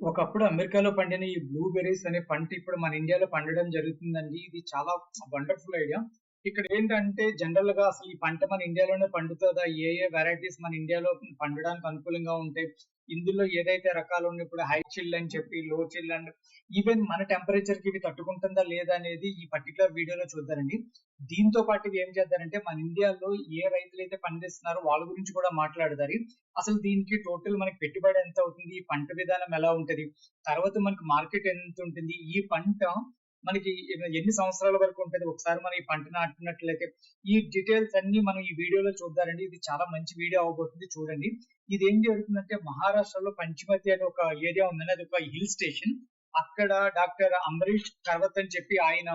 ఒకప్పుడు అమెరికాలో పండిన ఈ బ్లూబెర్రీస్ అనే పంట ఇప్పుడు మన ఇండియాలో పండడం జరుగుతుందండి. ఇది చాలా వండర్ఫుల్ ఐడియా ఇక్కడ ఏంటంటే జనరల్గా అసలు ఈ పంట మన ఇండియాలోనే పండుతుందా? ఏ ఏ వెరైటీస్ మన ఇండియాలో పండడానికి అనుకూలంగా ఉంటాయి ఇందులో ఏదైతే రకాలు ఉన్నాయి? ఇప్పుడు హై చిల్ అని చెప్పి లో చిల్ అండ్ ఈవెన్ మన టెంపరేచర్కి ఇవి తట్టుకుంటుందా లేదా అనేది ఈ పర్టికులర్ వీడియోలో చూద్దారండి దీంతో పాటు ఏం చేద్దారంటే మన ఇండియాలో ఏ రైతులు అయితే పండిస్తున్నారో వాళ్ళ గురించి కూడా మాట్లాడదారు. అసలు దీనికి టోటల్ మనకి పెట్టుబడి ఎంత అవుతుంది? ఈ పంట విధానం ఎలా ఉంటుంది? తర్వాత మనకి మార్కెట్ ఎంత ఉంటుంది? ఈ పంట మనకి ఎన్ని సంవత్సరాల వరకు ఉంటుంది? ఒకసారి మనం ఈ పంట నాటినట్లయితే ఈ డీటెయిల్స్ అన్ని మనం ఈ వీడియోలో చూద్దారండి. ఇది చాలా మంచి వీడియో అవబోతుంది చూడండి. ఇది ఏం జరుగుతుందంటే మహారాష్ట్రలో పంచమతి అనే ఒక ఏరియా ఉందండి. అది ఒక హిల్ స్టేషన్. అక్కడ డాక్టర్ అంబరీష్ కర్వత్ అని చెప్పి ఆయన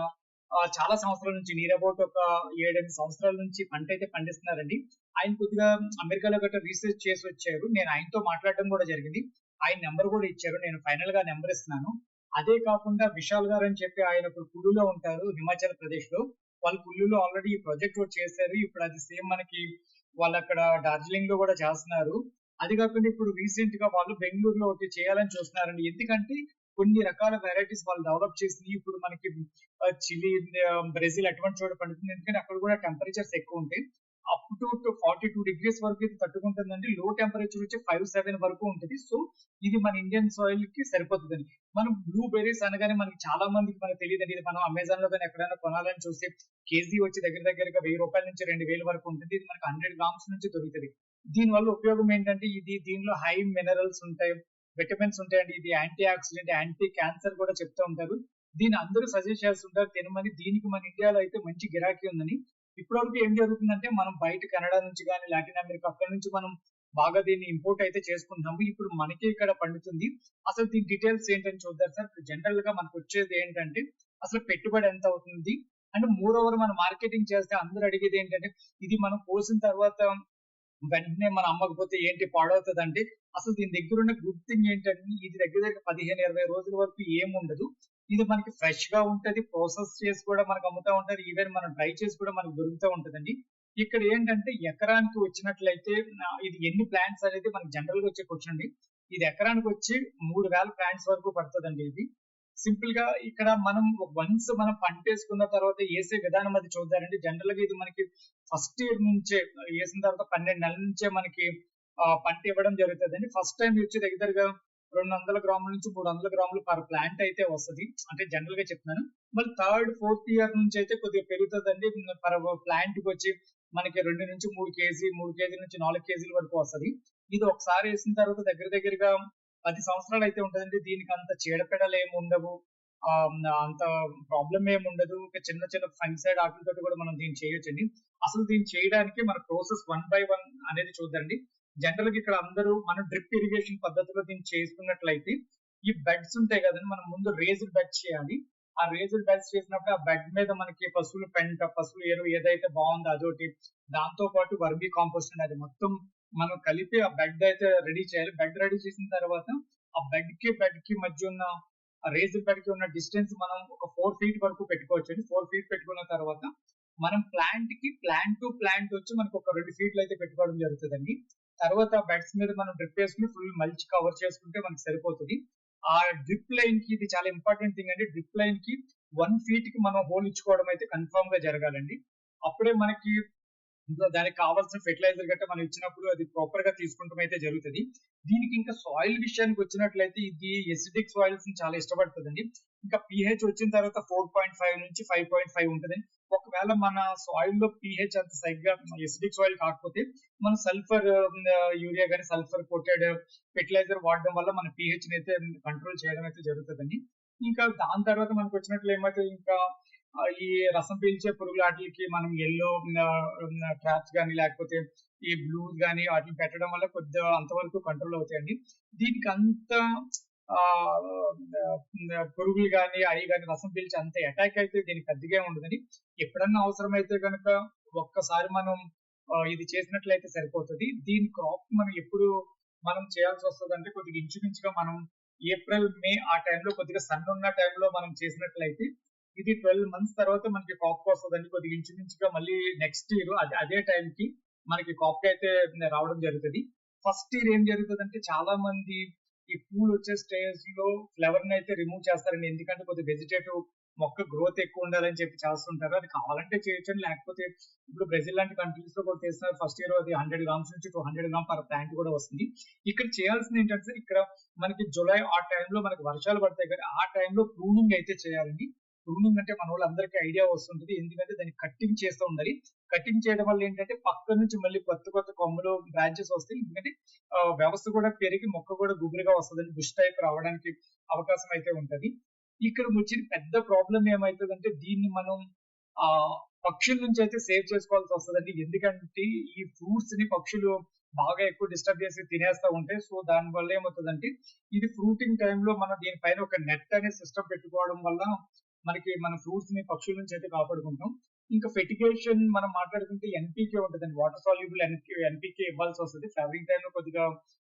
చాలా సంవత్సరాల నుంచి నియర్ అబౌట్ ఒక ఏడెనిమిది సంవత్సరాల నుంచి పంట అయితే పండిస్తున్నారండి. ఆయన కొద్దిగా అమెరికాలో గట్రా రీసెర్చ్ చేసి వచ్చారు. నేను ఆయనతో మాట్లాడడం కూడా జరిగింది. ఆయన నెంబర్ కూడా ఇచ్చారు. నేను ఫైనల్గా నెంబర్ ఇస్తున్నాను. అదే కాకుండా విశాల్ గారు అని చెప్పి ఆయన ఇప్పుడు కుళ్ళులో ఉంటారు హిమాచల్ ప్రదేశ్లో. వాళ్ళు కుళ్ళులో ఆల్రెడీ ఈ ప్రాజెక్ట్ ఒకటి చేశారు. ఇప్పుడు అది సేమ్ మనకి వాళ్ళు అక్కడ డార్జిలింగ్లో కూడా చేస్తున్నారు. అది కాకుండా ఇప్పుడు రీసెంట్గా వాళ్ళు బెంగళూరులో ఒకటి చేయాలని చూస్తున్నారండి. ఎందుకంటే కొన్ని రకాల వెరైటీస్ వాళ్ళు డెవలప్ చేసి ఇప్పుడు మనకి చిలీ బ్రెజిల్ అటువంటి చోట పండుతుంది. ఎందుకంటే అక్కడ కూడా టెంపరేచర్స్ ఎక్కువ ఉంటాయి. Up to forty two degrees వరకు ఇది తట్టుకుంటుందండి. లో టెంపరేచర్ వచ్చి ఫైవ్ సెవెన్ వరకు ఉంటుంది. సో ఇది మన ఇండియన్ సాయిల్కి సరిపోతుందండి. మనం బ్లూ బెర్రీస్ అనగానే మనకి చాలా మందికి మనకు తెలియదండి. ఇది మనం అమెజాన్లో కానీ ఎక్కడైనా కొనాలని చూస్తే కేజీ వచ్చి దగ్గర దగ్గరగా వెయ్యి రూపాయల నుంచి రెండు వేల వరకు ఉంటుంది. ఇది మనకి హండ్రెడ్ గ్రామ్స్ నుంచి దొరుకుతుంది. దీని వల్ల ఉపయోగం ఏంటంటే ఇది దీనిలో హై మినరల్స్ ఉంటాయి. విటమిన్స్ ఉంటాయండి. ఇది యాంటీ ఆక్సిడెంట్ యాంటీ క్యాన్సర్ కూడా చెప్తూ ఉంటారు. దీన్ని అందరూ సజెస్ట్ చేస్తుంటారు తినమని. దీనికి మన ఇండియాలో అయితే మంచి గిరాకీ ఉందని. ఇప్పటివరకు ఏం జరుగుతుందంటే మనం బయట కెనడా నుంచి కానీ లాటిన్ అమెరికా అక్కడ నుంచి మనం బాగా దీన్ని ఇంపోర్ట్ అయితే చేసుకుంటాము. ఇప్పుడు మనకి ఇక్కడ పండుతుంది. అసలు దీని డీటెయిల్స్ ఏంటని చూద్దాం సార్. జనరల్గా మనకు వచ్చేది ఏంటంటే అసలు పెట్టుబడి ఎంత అవుతుంది? అండ్ మోర్ ఓవర్ మనం మార్కెటింగ్ చేస్తే అందరూ అడిగేది ఏంటంటే ఇది మనం కోసిన తర్వాత వెంటనే మనం అమ్మకపోతే ఏంటి పాడవుతుంది అంటే అసలు దీని దగ్గర ఉన్న గుడ్ థింగ్ ఏంటంటే ఇది దగ్గర దగ్గర పదిహేను ఇరవై రోజుల వరకు ఏముండదు ఇది మనకి ఫ్రెష్గా ఉంటది ప్రాసెస్ చేసి కూడా మనకు అమ్ముతా ఉంటారు ఈవెన్ మనం డ్రై చేసి కూడా మనకు దొరుకుతూ ఉంటదండి. ఇక్కడ ఏంటంటే ఎకరానికి వచ్చినట్లయితే ఇది ఎన్ని ప్లాంట్స్ అనేది మనకి జనరల్గా వచ్చే క్వశ్చన్ అండి. ఇది ఎకరానికి వచ్చి మూడు వేల ప్లాంట్స్ వరకు పడుతుందండి ఇది. సింపుల్గా ఇక్కడ మనం వన్స్ మనం పంట వేసుకున్న తర్వాత వేసే విధానం అది చూద్దారండి జనరల్గా ఇది మనకి ఫస్ట్ ఇయర్ నుంచే వేసిన తర్వాత పన్నెండు నెలల నుంచే మనకి పంట ఇవ్వడం జరుగుతుందండి. ఫస్ట్ టైం వచ్చి దగ్గరగా రెండు వందల గ్రాముల నుంచి మూడు వందల గ్రాములు పర్ ప్లాంట్ అయితే వస్తుంది. అంటే జనరల్గా చెప్తున్నాను. మళ్ళీ థర్డ్ ఫోర్త్ ఇయర్ నుంచి అయితే కొద్దిగా పెరుగుతుందండి. పర్ ప్లాంట్కి వచ్చి మనకి రెండు నుంచి మూడు కేజీ మూడు కేజీ నుంచి నాలుగు కేజీల వరకు వస్తుంది. ఇది ఒకసారి వేసిన తర్వాత దగ్గర దగ్గరగా పది సంవత్సరాలు అయితే ఉంటుందండి. దీనికి అంత చీడపెడలు ఏమి ఉండవు. అంత ప్రాబ్లం ఏమి ఉండదు. ఒక చిన్న చిన్న ఫంగిసైడ్ ఆకులతో కూడా మనం దీన్ని చేయొచ్చండి. అసలు దీన్ని చేయడానికి మన ప్రాసెస్ వన్ బై వన్ అనేది చూద్దండి జనరల్గా ఇక్కడ అందరూ మనం డ్రిప్ ఇరిగేషన్ పద్ధతిలో దీన్ని చేసుకున్నట్లయితే ఈ బెడ్స్ ఉంటాయి కదండి మనం ముందు రేజ్డ్ బెడ్ చేయాలి. ఆ రేజ్డ్ బెడ్స్ చేసినప్పుడు ఆ బెడ్ మీద మనకి పశువుల పెంట పశువుల ఎరువు ఏదైతే బాగుందో అదొకటి దాంతో పాటు వర్మీ కాంపోస్ట్ అనేది మొత్తం మనం కలిపి ఆ బెడ్ అయితే రెడీ చేయాలి. బెడ్ రెడీ చేసిన తర్వాత ఆ బెడ్కి బెడ్కి మధ్య ఉన్న రేజ్డ్ బెడ్కి ఉన్న డిస్టెన్స్ మనం ఒక ఫోర్ ఫీట్ వరకు పెట్టుకోవచ్చు అండి. ఫోర్ ఫీట్ పెట్టుకున్న తర్వాత మనం ప్లాంట్కి ప్లాంట్ టు ప్లాంట్ వచ్చి మనకు ఒక రెండు ఫీట్లు అయితే పెట్టుకోవడం జరుగుతుందండి. తర్వాత బెడ్స్ మీద మనం డ్రిప్ వేసుకుని ఫుల్ మల్చి కవర్ చేసుకుంటే మనకి సరిపోతుంది. ఆ డ్రిప్ లైన్కి ఇది చాలా ఇంపార్టెంట్ థింగ్ అండి. డ్రిప్ లైన్కి వన్ ఫీట్కి మనం హోల్ ఇచ్చుకోవడం అయితే కన్ఫర్మ్గా జరగాలండి. అప్పుడే మనకి దానికి కావాల్సిన ఫెర్టిలైజర్ గట్రా మనం ఇచ్చినప్పుడు అది ప్రాపర్గా తీసుకుంటాం అయితే జరుగుతుంది. దీనికి ఇంకా సాయిల్ విషయానికి వచ్చినట్లయితే ఇది ఎసిడిక్ సాయిల్స్ చాలా ఇష్టపడుతుందండి. ఇంకా పిహెచ్ వచ్చిన తర్వాత ఫోర్ పాయింట్ ఫైవ్ నుంచి ఫైవ్ పాయింట్ ఫైవ్ ఉంటుంది. ఒకవేళ మన సాయిల్లో పిహెచ్ అంత సరిగ్గా ఎసిడిక్ సాయిల్ కాకపోతే మనం సల్ఫర్ యూరియా కానీ సల్ఫర్ కోటెడ్ ఫెర్టిలైజర్ వాడడం వల్ల మన పిహెచ్ అయితే కంట్రోల్ చేయడం అయితే జరుగుతుందండి. ఇంకా దాని తర్వాత మనకు వచ్చినట్లు ఏమైతే ఇంకా ఈ రసం పీల్చే పురుగుల వాటికి మనం ఎల్లో ట్రాప్స్ కానీ లేకపోతే ఈ బ్లూస్ కానీ వాటిని పెట్టడం వల్ల కొద్దిగా అంతవరకు కంట్రోల్ అవుతాయండి. దీనికి అంత పురుగులు కానీ అవి కానీ రసం పీల్చి అంత అటాక్ అయితే దీనికి పెద్దగా ఉండదని ఎప్పుడన్నా అవసరమైతే కనుక ఒక్కసారి మనం ఇది చేసినట్లయితే సరిపోతుంది. దీని క్రాప్ మనం ఎప్పుడు మనం చేయాల్సి వస్తుంది అంటే కొద్దిగా ఇంచుమించుగా మనం ఏప్రిల్ మే ఆ టైంలో కొద్దిగా సన్ ఉన్న టైంలో మనం చేసినట్లయితే ఇది ట్వెల్వ్ మంత్స్ తర్వాత మనకి కాక్ వస్తుందండి. కొద్దిగా ఇంచుమించుగా మళ్ళీ నెక్స్ట్ ఇయర్ అదే అదే టైంకి మనకి కాక్ అయితే రావడం జరుగుతుంది. ఫస్ట్ ఇయర్ ఏం జరుగుతుంది అంటే చాలా మంది ఈ పూలు వచ్చే స్టేజ్లో ఫ్లవర్ని అయితే రిమూవ్ చేస్తారండి. ఎందుకంటే కొద్దిగా వెజిటేటివ్ మొక్క గ్రోత్ ఎక్కువ ఉండాలని చెప్పి చేస్తుంటారు. అది కావాలంటే చేయొచ్చు లేకపోతే ఇప్పుడు బ్రెజిల్ లాంటి కంట్రీస్లో కూడా చేస్తున్నారు. ఫస్ట్ ఇయర్ అది హండ్రెడ్ గ్రామ్స్ నుంచి two hundred gram per plant కూడా వస్తుంది. ఇక్కడ చేయాల్సింది ఏంటంటే ఇక్కడ మనకి జూలై ఆ టైంలో మనకి వర్షాలు పడతాయి. కదా ఆ టైంలో ప్రూనింగ్ అయితే చేయాలండి. ప్రూనింగ్ అంటే మన వాళ్ళందరికీ ఐడియా వస్తుంటది. ఎందుకంటే దాన్ని కట్టింగ్ చేస్తూ ఉండాలి. కటింగ్ చేయడం వల్ల ఏంటంటే పక్క నుంచి మళ్ళీ కొత్త కొత్త కొమ్మలు బ్రాంచెస్ వస్తాయి. ఎందుకంటే వ్యవస్థ కూడా పెరిగి మొక్క కూడా గుబురుగా వస్తుంది బుష్ టైప్ రావడానికి అవకాశం అయితే ఉంటది. ఇక్కడ వచ్చిన పెద్ద ప్రాబ్లం ఏమైతుందంటే దీన్ని మనం ఆ పక్షుల నుంచి అయితే సేవ్ చేసుకోవాల్సి వస్తుందండి. ఎందుకంటే ఈ ఫ్రూట్స్ని పక్షులు బాగా ఎక్కువ డిస్టర్బ్ చేసి తినేస్తా ఉంటాయి సో దాని వల్ల ఏమవుతుందంటే ఇది ఫ్రూటింగ్ టైంలో మనం దీనిపైన ఒక నెట్ అనే సిస్టమ్ పెట్టుకోవడం వల్ల మనకి మన ఫ్రూట్స్ని పక్షుల నుంచి అయితే కాపాడుకుంటాం. ఇంకా ఫెటిగేషన్ మనం మాట్లాడుకుంటే ఎన్పీకే ఉంటుంది వాటర్ సాల్యుబుల్ ఎన్పీకే ఇవ్వాల్సి వస్తుంది. ఫ్లవరింగ్ టైంలో కొద్దిగా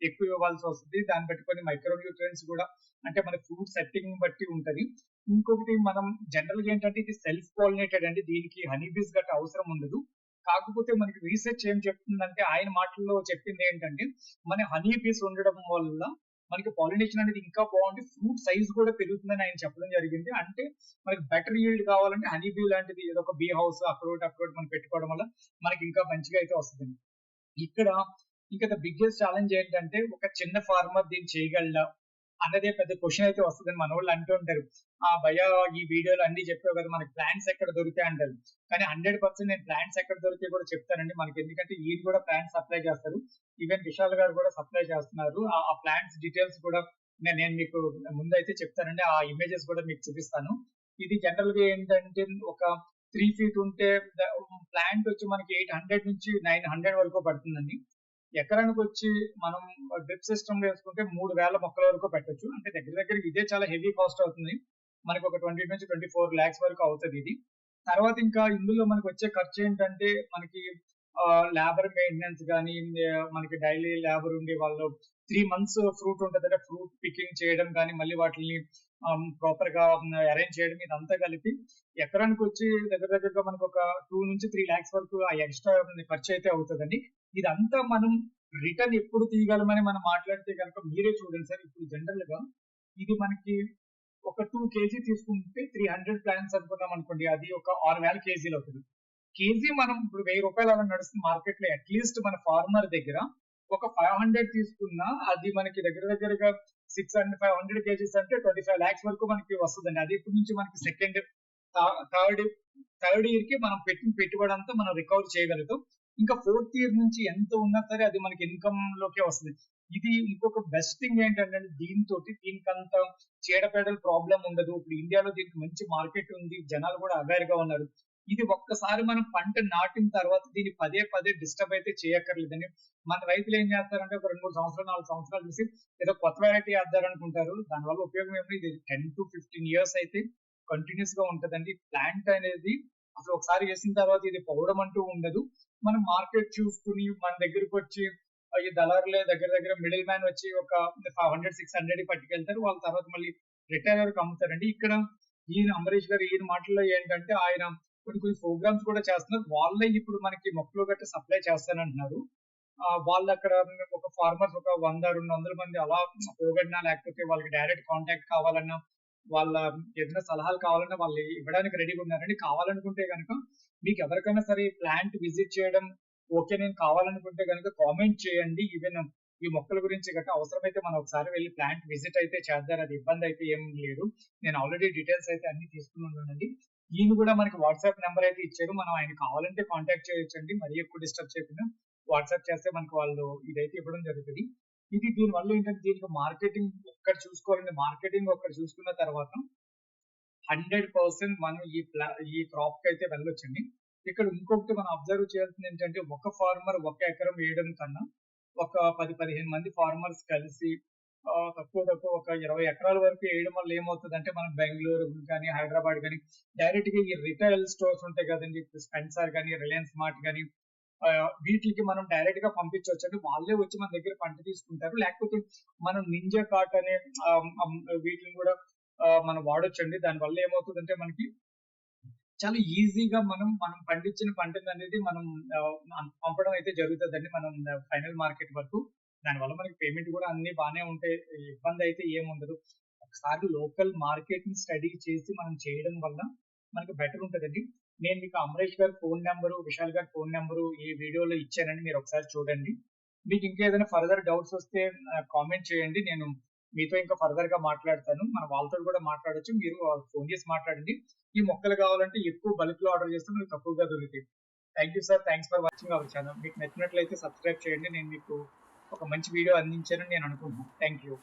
ఎక్కువ ఇవ్వాల్సి వస్తుంది. దాన్ని బట్టి కొన్ని మైక్రో న్యూట్రియన్స్ కూడా అంటే మన ఫ్రూట్ సెట్టింగ్ బట్టి ఉంటది. ఇంకొకటి మనం జనరల్గా ఏంటంటే ఇది సెల్ఫ్ పాలినేటెడ్ అండి. దీనికి హనీబీస్ గట్ట అవసరం ఉండదు. కాకపోతే మనకి రీసెర్చ్ ఏం చెప్తుందంటే ఆయన మాటల్లో చెప్పింది ఏంటంటే మన హనీ బీస్ ఉండడం వల్ల మనకి పాలినేషన్ అనేది ఇంకా బాగుంది. ఫ్రూట్ సైజ్ కూడా పెరుగుతుందని ఆయన చెప్పడం జరిగింది. అంటే మనకి బెటర్ ఈల్డ్ కావాలంటే హనీ బీ లాంటిది ఏదో ఒక బీ హౌస్ అక్రోట్ అక్రోట్ మనం పెట్టుకోవడం వల్ల మనకి ఇంకా మంచిగా అయితే వస్తుంది ఇక్కడ ఇంకా ద బిగ్గెస్ట్ ఛాలెంజ్ ఏంటంటే ఒక చిన్న ఫార్మర్ దీన్ని చేయగలడా? అన్నదే పెద్ద క్వశ్చన్ అయితే వస్తుందని మన వాళ్ళు అంటూ ఉంటారు. ఆ భయ ఈ వీడియోలు అన్ని చెప్పావు కదా మనకి ప్లాన్స్ ఎక్కడ దొరికాయి అంటారు. కానీ హండ్రెడ్ పర్సెంట్ నేను ప్లాంట్స్ ఎక్కడ దొరికాయి కూడా చెప్తానండి మనకి. ఎందుకంటే ఈయన కూడా ప్లాన్స్ సప్లై చేస్తారు. ఈవెన్ విశాల్ గారు కూడా సప్లై చేస్తున్నారు. ఆ ప్లాన్స్ డీటెయిల్స్ కూడా నేను మీకు ముందు అయితే చెప్తానండి. ఆ ఇమేజెస్ కూడా మీకు చూపిస్తాను. ఇది జనరల్గా ఏంటంటే ఒక త్రీ ఫీట్ ఉంటే ప్లాంట్ వచ్చి మనకి ఎయిట్ హండ్రెడ్ నుంచి నైన్ హండ్రెడ్ వరకు పడుతుందండి. ఎకరానికి వచ్చి మనం డ్రిప్ సిస్టమ్ వేసుకుంటే మూడు వేల మొక్కల వరకు పెట్టొచ్చు. అంటే దగ్గర దగ్గర ఇదే చాలా హెవీ కాస్ట్ అవుతుంది. మనకి ఒక ట్వంటీ నుంచి ట్వంటీ ఫోర్ ల్యాక్స్ వరకు అవుతుంది ఇది. తర్వాత ఇంకా ఇందులో మనకి వచ్చే ఖర్చు ఏంటంటే మనకి లేబర్ మెయింటెనెన్స్ కానీ మనకి డైలీ లేబర్ ఉండే వాళ్ళు త్రీ మంత్స్ ఫ్రూట్ ఉంటుంది అంటే ఫ్రూట్ పికింగ్ చేయడం కానీ మళ్ళీ వాటిని ప్రాపర్ um, గా um, అరేంజ్ చేయడం ఇదంతా కలిపి ఎకరానికి వచ్చి దగ్గర దగ్గరగా మనకు ఒక టూ నుంచి త్రీ ల్యాక్స్ వరకు ఆ ఎక్స్ట్రా ఖర్చు అయితే అవుతుందండి. ఇదంతా మనం రిటర్న్ ఎప్పుడు తీయగలమని మనం మాట్లాడితే కనుక మీరే చూడండి సార్. ఇప్పుడు జనరల్గా ఇది మనకి ఒక టూ కేజీ తీసుకుంటే త్రీ హండ్రెడ్ ప్లాంట్స్ అనుకున్నాం అనుకోండి అది ఒక ఆరు వేల కేజీలు అవుతుంది. కేజీ మనం ఇప్పుడు వెయ్యి రూపాయలు అలా నడుస్తుంది మార్కెట్లో అట్లీస్ట్ మన ఫార్మర్ దగ్గర ఒక ఫైవ్ హండ్రెడ్ తీసుకున్నా అది మనకి దగ్గర దగ్గరగా six hundred five hundred KGs అంటే ట్వంటీ ఫైవ్ లాక్స్ వరకు మనకి వస్తుందండి. అది ఇప్పటి నుంచి మనకి సెకండ్ థర్డ్ థర్డ్ ఇయర్కి మనం పెట్టిన పెట్టుబడి అంతా మనం రికవర్ చేయగలుగుతాం. ఇంకా ఫోర్త్ ఇయర్ నుంచి ఎంత ఉన్నా సరే అది మనకి ఇన్కమ్ లోకే వస్తుంది. ఇది ఇంకొక బెస్ట్ థింగ్ ఏంటంటే దీంతో దీనికి అంత చీడపేడల ప్రాబ్లం ఉండదు. ఇప్పుడు ఇండియాలో దీనికి మంచి మార్కెట్ ఉంది. జనాలు కూడా అవేర్గా ఉన్నారు. ఇది ఒక్కసారి మనం పంట నాటిన తర్వాత దీన్ని పదే పదే డిస్టర్బ్ అయితే చేయక్కర్లేదని మన రైతులు ఏం చేస్తారంటే ఒక రెండు మూడు సంవత్సరాలు నాలుగు సంవత్సరాలు చూసి ఏదో కొత్త వెరైటీ వేద్దారనుకుంటారు. దానివల్ల ఉపయోగం ఏమి ఇది టెన్ టు ఫిఫ్టీన్ ఇయర్స్ అయితే కంటిన్యూస్గా ఉంటదండి. ప్లాంట్ అనేది అసలు ఒకసారి వేసిన తర్వాత ఇది పౌడం అంటూ ఉండదు. మనం మార్కెట్ చూసుకుని మన దగ్గరకు వచ్చి ఈ దళారులే దగ్గర దగ్గర మిడిల్ మ్యాన్ వచ్చి ఒక ఫైవ్ హండ్రెడ్ సిక్స్ హండ్రెడ్ పట్టుకెళ్తారు. వాళ్ళ తర్వాత మళ్ళీ రిటైర్ వరకు అమ్ముతారండి. ఇక్కడ ఈయన అంబరీష్ గారు ఈయన మాటల్లో ఏంటంటే ఆయన కొన్ని కొన్ని ప్రోగ్రామ్స్ కూడా చేస్తున్నారు. వాళ్ళే ఇప్పుడు మనకి మొక్కలు గట్ట సప్లై చేస్తానంటున్నారు. వాళ్ళు అక్కడ ఒక ఫార్మర్స్ ఒక వంద రెండు వందల మంది అలా పోగొడినా లేకపోతే వాళ్ళకి డైరెక్ట్ కాంటాక్ట్ కావాలన్నా వాళ్ళ ఏదైనా సలహాలు కావాలన్నా వాళ్ళు ఇవ్వడానికి రెడీగా ఉన్నారండి. కావాలనుకుంటే కనుక మీకు ఎవరికైనా సరే ప్లాంట్ విజిట్ చేయడం ఓకే నేను కావాలనుకుంటే కనుక కామెంట్ చేయండి. ఈవెన్ ఈ మొక్కల గురించి గట్రా అవసరమైతే మనం ఒకసారి వెళ్ళి ప్లాంట్ విజిట్ అయితే చేద్దారు. అది ఇబ్బంది అయితే ఏం లేదు. నేను ఆల్రెడీ డీటెయిల్స్ అయితే అన్ని తీసుకుని ఉన్నానండి. ఈయన కూడా మనకి వాట్సాప్ నెంబర్ అయితే ఇచ్చారు. మనం ఆయన కావాలంటే కాంటాక్ట్ చేయొచ్చండి. మరీ ఎక్కువ డిస్టర్బ్ చేయకుండా వాట్సాప్ చేస్తే మనకి వాళ్ళు ఇదైతే ఇవ్వడం జరుగుతుంది. ఇది దీని వల్ల ఏంటంటే దీనికి మార్కెటింగ్ ఒక్కడ చూసుకోవాలండి. మార్కెటింగ్ ఒక్కడ చూసుకున్న తర్వాత హండ్రెడ్ పర్సెంట్ మనం ఈ ప్లా ఈ క్రాప్కి అయితే వెళ్ళొచ్చండి. ఇక్కడ ఇంకొకటి మనం అబ్జర్వ్ చేయాల్సింది ఏంటంటే ఒక ఫార్మర్ ఒక ఎకరం వేయడం కన్నా ఒక పది పదిహేను మంది ఫార్మర్స్ కలిసి తక్కువ తక్కువ ఒక ఇరవై ఎకరాల వరకు వేయడం వల్ల ఏమవుతుంది అంటే మనం బెంగళూరు కానీ హైదరాబాద్ కానీ డైరెక్ట్గా ఈ రిటైల్ స్టోర్స్ ఉంటాయి కదండి. స్పెన్సర్ కానీ రిలయన్స్ మార్ట్ కానీ వీటికి మనం డైరెక్ట్గా పంపించవచ్చు. అంటే వాళ్ళే వచ్చి మన దగ్గర పంట తీసుకుంటారు. లేకపోతే మనం నింజా కార్ట్ అనే వీటిని కూడా మనం వాడొచ్చండి. దాని వల్ల ఏమవుతుందంటే మనకి చాలా ఈజీగా మనం మనం పండించిన పంటను అనేది మనం పంపడం అయితే జరుగుతుందండి. మనం ఫైనల్ మార్కెట్ వరకు. దానివల్ల మనకి పేమెంట్ కూడా అన్ని బాగానే ఉంటాయి. ఇబ్బంది అయితే ఏం ఉండదు. ఒకసారి లోకల్ మార్కెట్ని స్టడీ చేసి మనం చేయడం వల్ల మనకు బెటర్ ఉంటుందండి. నేను మీకు అమరేష్ గారి ఫోన్ నెంబరు విశాల్ గారి ఫోన్ నెంబరు ఈ వీడియోలో ఇచ్చానండి. మీరు ఒకసారి చూడండి. మీకు ఇంకా ఏదైనా ఫర్దర్ డౌట్స్ వస్తే కామెంట్ చేయండి. నేను మీతో ఇంకా ఫర్దర్గా మాట్లాడతాను. మన వాళ్ళతో కూడా మాట్లాడొచ్చు. మీరు ఫోన్ చేసి మాట్లాడండి. ఈ మొక్కలు కావాలంటే ఎక్కువ బల్క్లో ఆర్డర్ చేస్తే మీకు తక్కువగా దొరుకుతాయి. Thank you sir thanks for watching our channel మీకు నచ్చినట్లయితే సబ్స్క్రైబ్ చేయండి. నేను మీకు ఒక మంచి వీడియో అందించారని నేను అనుకుంటున్నాను. Thank you